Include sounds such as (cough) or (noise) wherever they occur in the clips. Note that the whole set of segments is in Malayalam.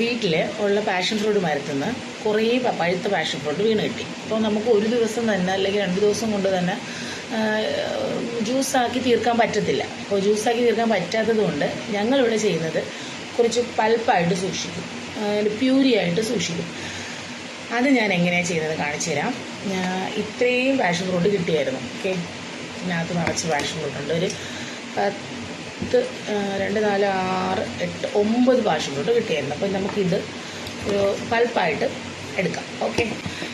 വീട്ടിൽ ഉള്ള പാഷൻ ഫ്രൂട്ട് മരത്തുനിന്ന് കുറേ പഴുത്ത പാഷൻ ഫ്രൂട്ട് വീണ് കിട്ടി. അപ്പോൾ നമുക്ക് ഒരു ദിവസം തന്നെ അല്ലെങ്കിൽ രണ്ട് ദിവസം കൊണ്ട് തന്നെ ജ്യൂസാക്കി തീർക്കാൻ പറ്റത്തില്ല. അപ്പോൾ ജ്യൂസാക്കി തീർക്കാൻ പറ്റാത്തത് കൊണ്ട് ഞങ്ങളിവിടെ ചെയ്യുന്നത് കുറച്ച് പൾപ്പായിട്ട് സൂക്ഷിക്കും. പ്യൂരി ആയിട്ട് സൂക്ഷിക്കും. അത് ഞാൻ എങ്ങനെയാണ് ചെയ്യുന്നത് കാണിച്ചു തരാം. ഇത്രയും പാഷൻ ഫ്രൂട്ട് കിട്ടിയായിരുന്നു. ഓക്കെ? ഇതിനകത്ത് നിറച്ച് പാഷൻ ഫ്രൂട്ടുണ്ട് ഒരു പത്ത് രണ്ട് നാല് ആറ് എട്ട് ഒമ്പത് പാഷിലോട്ട് കിട്ടിയായിരുന്നു. അപ്പോൾ നമുക്കിത് ഒരു പൾപ്പായിട്ട് എടുക്കാം. ഓക്കെ?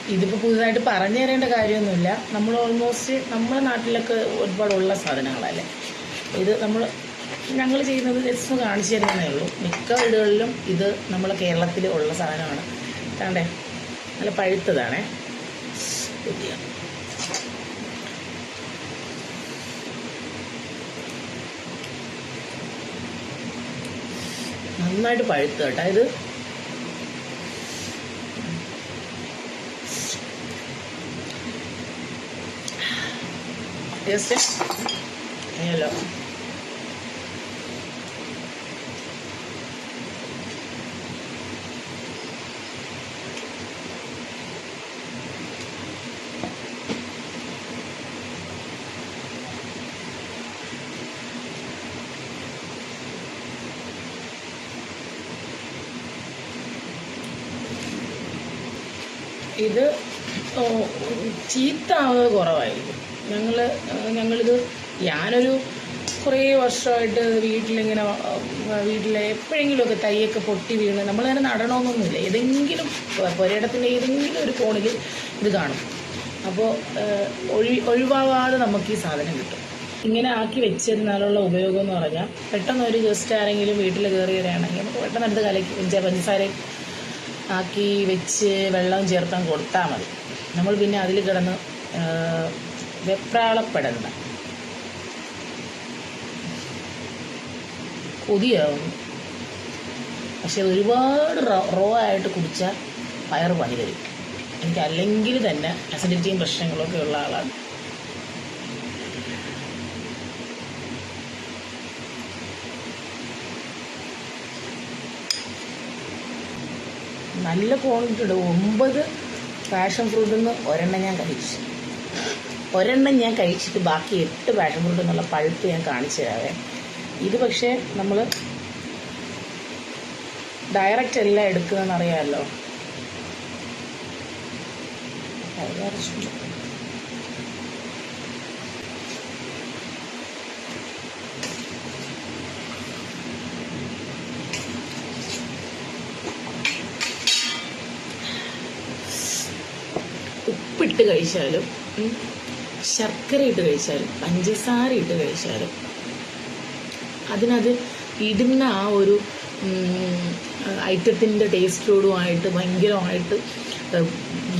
ഇതിപ്പോൾ പുതുതായിട്ട് പറഞ്ഞു തരേണ്ട കാര്യമൊന്നുമില്ല. നമ്മൾ ഓൾമോസ്റ്റ് നമ്മുടെ നാട്ടിലൊക്കെ ഒരുപാടുള്ള സാധനങ്ങളല്ലേ? ഇത് നമ്മൾ ഞങ്ങൾ ചെയ്യുന്നത് ജസ്റ്റ് കാണിച്ചു തരുന്നതേ ഉള്ളൂ. മിക്ക വീടുകളിലും ഇത് നമ്മൾ കേരളത്തിൽ ഉള്ള സാധനമാണ്. കണ്ടേ? നല്ല പഴുത്തതാണേ. കുത്തിയ നന്നായിട്ട് പഴുത്ത് കേട്ടോ. ഇത് ജസ്റ്റ് ഹലോ ഇത് ചീത്താവുന്നത് കുറവായിരിക്കും. ഞങ്ങൾ ഞങ്ങളിത് ഞാനൊരു കുറേ വർഷമായിട്ട് വീട്ടിലിങ്ങനെ വീട്ടിലെ എപ്പോഴെങ്കിലുമൊക്കെ തൈയൊക്കെ പൊട്ടി വീണ് നമ്മൾ നടണമെന്നൊന്നുമില്ല. ഏതെങ്കിലും പുരയിടത്തിന്റെ ഏതെങ്കിലും ഒരു കോണിൽ ഇത് കാണും. അപ്പോൾ ഒഴി ഒഴിവാകാതെ നമുക്ക് ഈ സാധനം കിട്ടും. ഇങ്ങനെ ആക്കി വെച്ചിരുന്നാലുള്ള ഉപയോഗം എന്ന് പറഞ്ഞാൽ പെട്ടെന്ന് ഒരു ഗസ്റ്റ് ആരെങ്കിലും വീട്ടിൽ കയറി വരികയാണെങ്കിൽ നമുക്ക് പെട്ടെന്ന് എടുത്ത് കലക്കി പഞ്ച- പഞ്ചസാരയും ആക്കി വെച്ച് വെള്ളം ചേർക്കാൻ കൊടുത്താൽ മതി. നമ്മൾ പിന്നെ അതിൽ കിടന്ന് വെപ്രാളപ്പെടണ്ട. കൊതിയാവും. പക്ഷെ ഒരുപാട് റോ- ആയിട്ട് കുടിച്ചാൽ വയറ് പണി തരും എനിക്ക് അല്ലെങ്കിൽ തന്നെ അസിഡിറ്റിയും പ്രശ്നങ്ങളൊക്കെ ഉള്ള ആളാണ്. നല്ല ക്വാളിറ്റി ഉണ്ട്. ഒമ്പത് പാഷൻ ഫ്രൂട്ടിൽ നിന്ന് ഒരെണ്ണം ഞാൻ കഴിച്ചു. ഒരെണ്ണം ഞാൻ കഴിച്ചിട്ട് ബാക്കി എട്ട് പാഷൻ ഫ്രൂട്ട് എന്നുള്ള പഴുപ്പ് ഞാൻ കാണിച്ചു തരാവേ. ഇത് പക്ഷേ നമ്മൾ ഡയറക്റ്റ് അല്ല എടുക്കുന്നതെന്ന് ഉപ്പിട്ട് കഴിച്ചാലും ശർക്കര ഇട്ട് കഴിച്ചാലും പഞ്ചസാര ഇട്ട് കഴിച്ചാലും അതിനത് ഇടുന്ന ആ ഒരു ഐറ്റത്തിന്റെ ടേസ്റ്റോടുമായിട്ട് ഭയങ്കരമായിട്ട്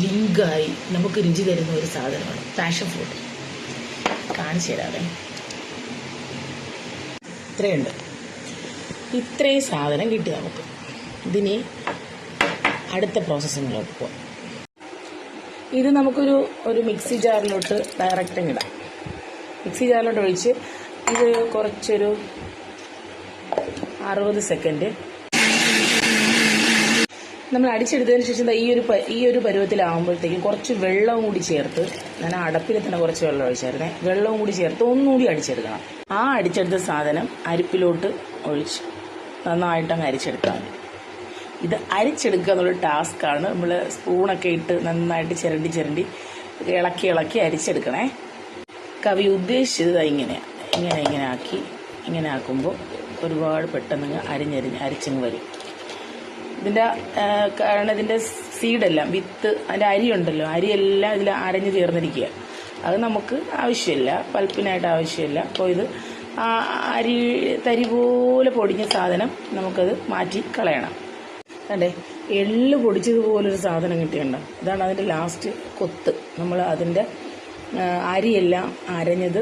ലിങ്കായി നമുക്ക് രുചി തരുന്ന ഒരു സാധനമാണ് പാഷൻ ഫ്രൂട്ട്. കാണിച്ചു തരാവേ. ഇത്രയുണ്ട്. ഇത്രയും സാധനം കിട്ടി നമുക്ക്. ഇതിനി അടുത്ത പ്രോസസ്സിങ്ങിലോട്ട് പോകാം ഇത് നമുക്കൊരു ഒരു മിക്സി ജാറിലോട്ട് ഡയറക്റ്റ് ഇടാം. മിക്സി ജാറിലോട്ട് ഒഴിച്ച് ഇത് കുറച്ചൊരു അറുപത് സെക്കൻഡ് നമ്മൾ അടിച്ചെടുത്തതിന് ശേഷം ഈ ഒരു ഈ ഒരു പരുവത്തിലാവുമ്പോഴത്തേക്കും കുറച്ച് വെള്ളവും കൂടി ചേർത്ത് ഞാൻ അടപ്പിൽ തന്നെ കുറച്ച് വെള്ളം ഒഴിച്ചായിരുന്നേ വെള്ളവും കൂടി ചേർത്ത് ഒന്നുകൂടി അടിച്ചെടുക്കണം. ആ അടിച്ചെടുത്ത സാധനം അരിപ്പിലോട്ട് ഒഴിച്ച് നന്നായിട്ട് അങ്ങ് അരിച്ചെടുത്താൽ മതി. ഇത് അരിച്ചെടുക്കുക എന്നുള്ള ടാസ്ക്കാണ്. നമ്മൾ സ്പൂണൊക്കെ ഇട്ട് നന്നായിട്ട് ചിരണ്ടി ചിരണ്ടി ഇളക്കി ഇളക്കി അരിച്ചെടുക്കണേ. കവി ഉദ്ദേശിച്ചത് ഇങ്ങനെ ഇങ്ങനെ ഇങ്ങനെ ആക്കി ഇങ്ങനെ ആക്കുമ്പോൾ ഒരുപാട് പെട്ടെന്ന് അരിഞ്ഞരിഞ്ഞ് അരിച്ചങ്ങ് വരും. ഇതിന്റെ കാരണം ഇതിന്റെ സീഡെല്ലാം വിത്ത് അതിന്റെ അരി ഉണ്ടല്ലോ അരിയെല്ലാം ഇതിൽ അരഞ്ഞു തീർന്നിരിക്കുക അത് നമുക്ക് ആവശ്യമില്ല പൽപ്പിനായിട്ട് ആവശ്യമില്ല. അപ്പോൾ ഇത് അരി തരി പോലെ പൊടിഞ്ഞ സാധനം നമുക്കത് മാറ്റി കളയണം. അതെ എള്ള് പൊടിച്ചതുപോലൊരു സാധനം കിട്ടിയുണ്ട് ഇതാണ് അതിന്റെ ലാസ്റ്റ് കൊത്ത്. നമ്മൾ അതിന്റെ അരിയെല്ലാം അരഞ്ഞത്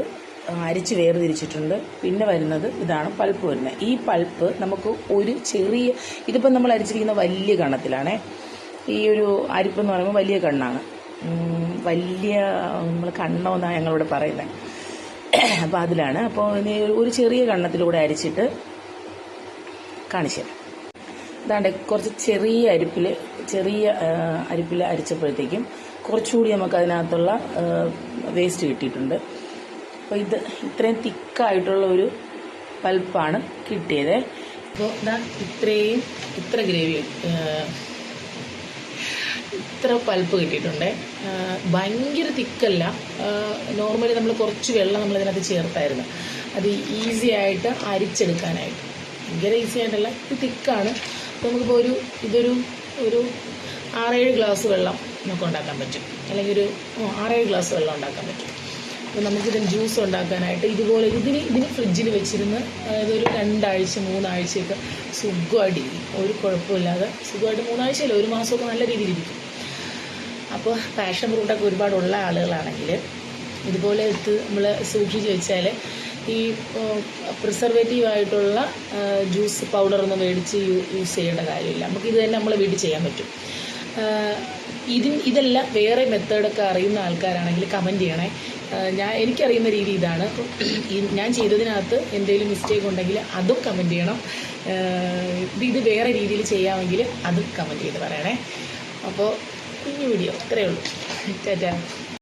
അരിച്ച് വേർതിരിച്ചിട്ടുണ്ട്. പിന്നെ വരുന്നത് ഇതാണ് പൾപ്പ് വരുന്നത്. ഈ പൾപ്പ് നമുക്ക് ഒരു ചെറിയ ഇതിപ്പം നമ്മൾ അരിച്ചിരിക്കുന്ന വലിയ കണത്തിലാണേ. ഈ ഒരു അരിപ്പെന്ന് പറയുമ്പോൾ വലിയ കണ്ണാണ്. വലിയ നമ്മൾ കണ്ണമെന്നാണ് ഞങ്ങളിവിടെ പറയുന്നത് അപ്പോൾ അതിലാണ്. അപ്പോൾ ഒരു ചെറിയ കണ്ണത്തിലൂടെ അരിച്ചിട്ട് കാണിച്ചു തരാം ഇതാണ്ട് കുറച്ച് ചെറിയ അരിപ്പിൽ ചെറിയ അരിപ്പിൽ അരിച്ചപ്പോഴത്തേക്കും കുറച്ചുകൂടി നമുക്ക് അതിനകത്തുള്ള വേസ്റ്റ് കിട്ടിയിട്ടുണ്ട്. അപ്പോൾ ഇത് ഇത്രയും തിക്കായിട്ടുള്ള ഒരു പൽപ്പാണ് കിട്ടിയത്. അപ്പോൾ ഇതാ ഇത്രയും ഇത്ര ഗ്രേവി ഇത്ര പൽപ്പ് കിട്ടിയിട്ടുണ്ട്. ഭയങ്കര തിക്കല്ല. നോർമലി നമ്മൾ കുറച്ച് വെള്ളം നമ്മൾ ഇതിനകത്ത് ചേർത്തായിരുന്നു. അത് ഈസി ആയിട്ട് അരിച്ചെടുക്കാനായിട്ട്. ഭയങ്കര ഈസി ആയിട്ടല്ല ഇത് തിക്കാണ്. അപ്പോൾ നമുക്കിപ്പോൾ ഒരു ഇതൊരു ഒരു ആറേഴ് ഗ്ലാസ് വെള്ളം നമുക്ക് ഉണ്ടാക്കാൻ പറ്റും. അല്ലെങ്കിൽ ഒരു ആറേഴ് ഗ്ലാസ് വെള്ളം ഉണ്ടാക്കാൻ പറ്റും. അപ്പോൾ നമുക്കിത് ജ്യൂസ് ഉണ്ടാക്കാനായിട്ട് ഇതുപോലെ ഇതിന് ഇതിന് ഫ്രിഡ്ജിൽ വെച്ചിരുന്ന് അതായത് ഒരു രണ്ടാഴ്ച മൂന്നാഴ്ചയൊക്കെ സുഖമായിട്ട് ഇരിക്കും. ഒരു കുഴപ്പമില്ലാതെ സുഖമായിട്ട് മൂന്നാഴ്ചയല്ല ഒരു മാസമൊക്കെ നല്ല രീതിയിൽ ഇരിക്കും. അപ്പോൾ പാഷൻ ഫ്രൂട്ടൊക്കെ ഒരുപാടുള്ള ആളുകളാണെങ്കിൽ ഇതുപോലെ എടുത്ത് നമ്മൾ സൂക്ഷിച്ച് വെച്ചാൽ ഈ പ്രിസർവേറ്റീവ് ആയിട്ടുള്ള ജ്യൂസ് പൗഡറൊന്നും മേടിച്ച് യൂസ് ചെയ്യേണ്ട കാര്യമില്ല. നമുക്ക് ഇത് തന്നെ നമ്മൾ വീട്ടിൽ ചെയ്യാൻ പറ്റും. ഇതിൻ ഇതെല്ലാം വേറെ മെത്തേഡൊക്കെ അറിയുന്ന ആൾക്കാരാണെങ്കിൽ കമന്റ് ചെയ്യണേ. ഞാൻ എനിക്കറിയുന്ന രീതി ഇതാണ്. ഞാൻ ചെയ്തതിനകത്ത് എന്തെങ്കിലും മിസ്റ്റേക്ക് ഉണ്ടെങ്കിൽ അതും കമന്റ് ചെയ്യണം. ഇത് ഇത് വേറെ രീതിയിൽ ചെയ്യാമെങ്കിൽ അതും കമന്റ് ചെയ്ത് പറയണേ. അപ്പോൾ കുഞ്ഞു വീഡിയോ ഇത്രയേ ഉള്ളൂ. (laughs) ടാറ്റാ.